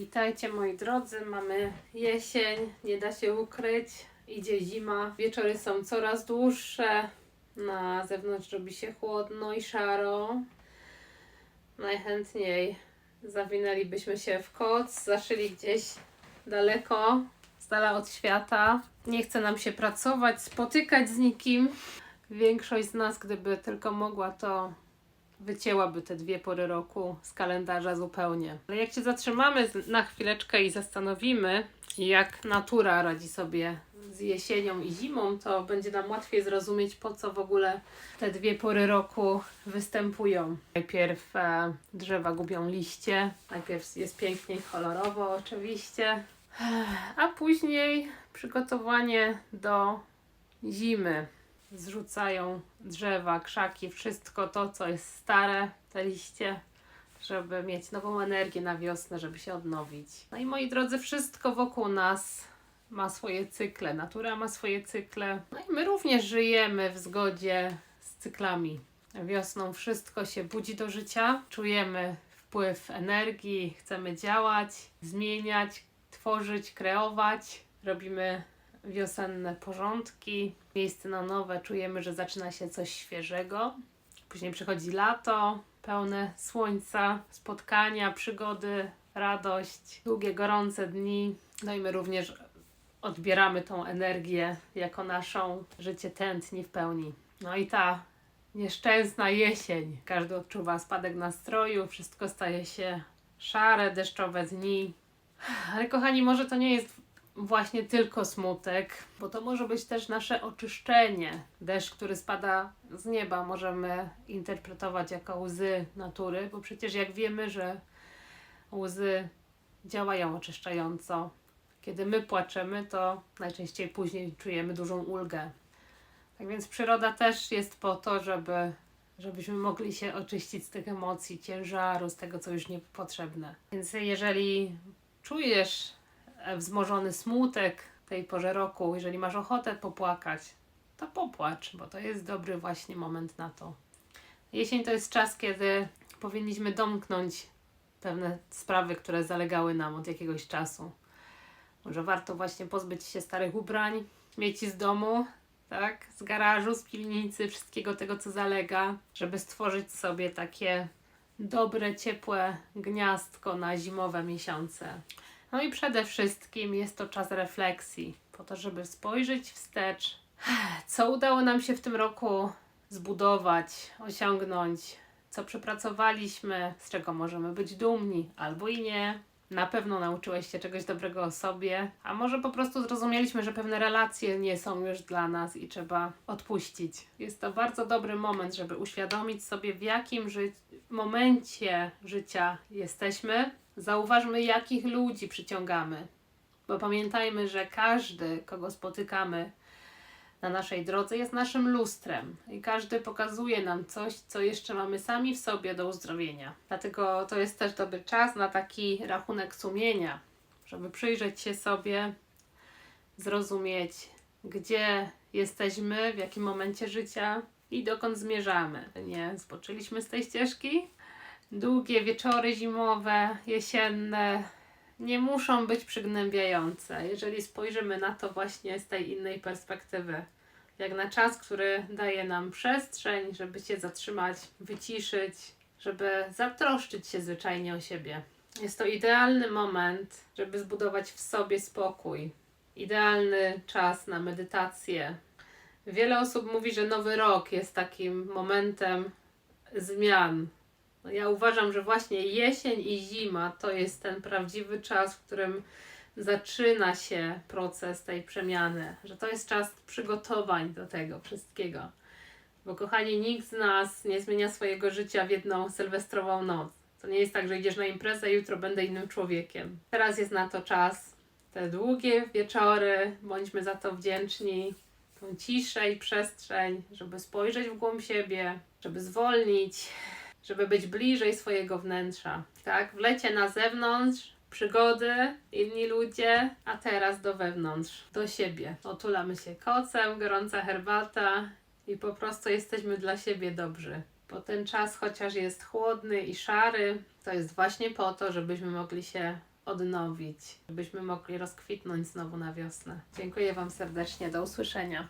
Witajcie moi drodzy, mamy jesień, nie da się ukryć, idzie zima, wieczory są coraz dłuższe, na zewnątrz robi się chłodno i szaro. Najchętniej zawinęlibyśmy się w koc, zaszyli gdzieś daleko, z dala od świata. Nie chce nam się pracować, spotykać z nikim. Większość z nas, gdyby tylko mogła, to wycięłaby te dwie pory roku z kalendarza zupełnie. Ale jak się zatrzymamy na chwileczkę i zastanowimy, jak natura radzi sobie z jesienią i zimą, to będzie nam łatwiej zrozumieć, po co w ogóle te dwie pory roku występują. Najpierw e, drzewa gubią liście, najpierw jest pięknie kolorowo oczywiście, a później przygotowanie do zimy zrzucają drzewa, krzaki, wszystko to, co jest stare, te liście, żeby mieć nową energię na wiosnę, żeby się odnowić. No i moi drodzy, wszystko wokół nas ma swoje cykle, natura ma swoje cykle. No i my również żyjemy w zgodzie z cyklami. Wiosną wszystko się budzi do życia, czujemy wpływ energii, chcemy działać, zmieniać, tworzyć, kreować. Robimy wiosenne porządki, miejsce na nowe, czujemy, że zaczyna się coś świeżego. Później przychodzi lato, pełne słońca, spotkania, przygody, radość, długie, gorące dni. No i my również odbieramy tą energię jako naszą, życie tętni w pełni. No i ta nieszczęsna jesień. Każdy odczuwa spadek nastroju, wszystko staje się szare, deszczowe dni. Ale kochani, może to nie jest właśnie tylko smutek, bo to może być też nasze oczyszczenie. Deszcz, który spada z nieba, możemy interpretować jako łzy natury, bo przecież jak wiemy, że łzy działają oczyszczająco. Kiedy my płaczemy, to najczęściej później czujemy dużą ulgę. Tak więc przyroda też jest po to, żeby, żebyśmy mogli się oczyścić z tych emocji, ciężaru, z tego, co już niepotrzebne. Więc jeżeli czujesz wzmożony smutek tej porze roku, jeżeli masz ochotę popłakać, to popłacz, bo to jest dobry właśnie moment na to. Jesień to jest czas, kiedy powinniśmy domknąć pewne sprawy, które zalegały nam od jakiegoś czasu. Może warto właśnie pozbyć się starych ubrań, śmieci z domu, tak, z garażu, z piwnicy, wszystkiego tego, co zalega, żeby stworzyć sobie takie dobre, ciepłe gniazdko na zimowe miesiące. No i przede wszystkim jest to czas refleksji, po to, żeby spojrzeć wstecz, co udało nam się w tym roku zbudować, osiągnąć, co przepracowaliśmy, z czego możemy być dumni albo i nie. Na pewno nauczyłeś się czegoś dobrego o sobie, a może po prostu zrozumieliśmy, że pewne relacje nie są już dla nas i trzeba odpuścić. Jest to bardzo dobry moment, żeby uświadomić sobie, w jakim ży- momencie życia jesteśmy. Zauważmy, jakich ludzi przyciągamy, bo pamiętajmy, że każdy, kogo spotykamy na naszej drodze, jest naszym lustrem i każdy pokazuje nam coś, co jeszcze mamy sami w sobie do uzdrowienia. Dlatego to jest też dobry czas na taki rachunek sumienia, żeby przyjrzeć się sobie, zrozumieć, gdzie jesteśmy, w jakim momencie życia i dokąd zmierzamy. Nie zboczyliśmy z tej ścieżki. Długie wieczory zimowe, jesienne nie muszą być przygnębiające, jeżeli spojrzymy na to właśnie z tej innej perspektywy. Jak na czas, który daje nam przestrzeń, żeby się zatrzymać, wyciszyć, żeby zatroszczyć się zwyczajnie o siebie. Jest to idealny moment, żeby zbudować w sobie spokój. Idealny czas na medytację. Wiele osób mówi, że nowy rok jest takim momentem zmian, no ja uważam, że właśnie jesień i zima to jest ten prawdziwy czas, w którym zaczyna się proces tej przemiany, że to jest czas przygotowań do tego wszystkiego. Bo kochani, nikt z nas nie zmienia swojego życia w jedną sylwestrową noc. To nie jest tak, że idziesz na imprezę, jutro będę innym człowiekiem. Teraz jest na to czas. Te długie wieczory, bądźmy za to wdzięczni, tą ciszę i przestrzeń, żeby spojrzeć w głąb siebie, żeby zwolnić, żeby być bliżej swojego wnętrza. Tak, w lecie na zewnątrz, przygody, inni ludzie, a teraz do wewnątrz, do siebie. Otulamy się kocem, gorąca herbata i po prostu jesteśmy dla siebie dobrzy. Bo ten czas, chociaż jest chłodny i szary, to jest właśnie po to, żebyśmy mogli się odnowić, żebyśmy mogli rozkwitnąć znowu na wiosnę. Dziękuję Wam serdecznie. Do usłyszenia.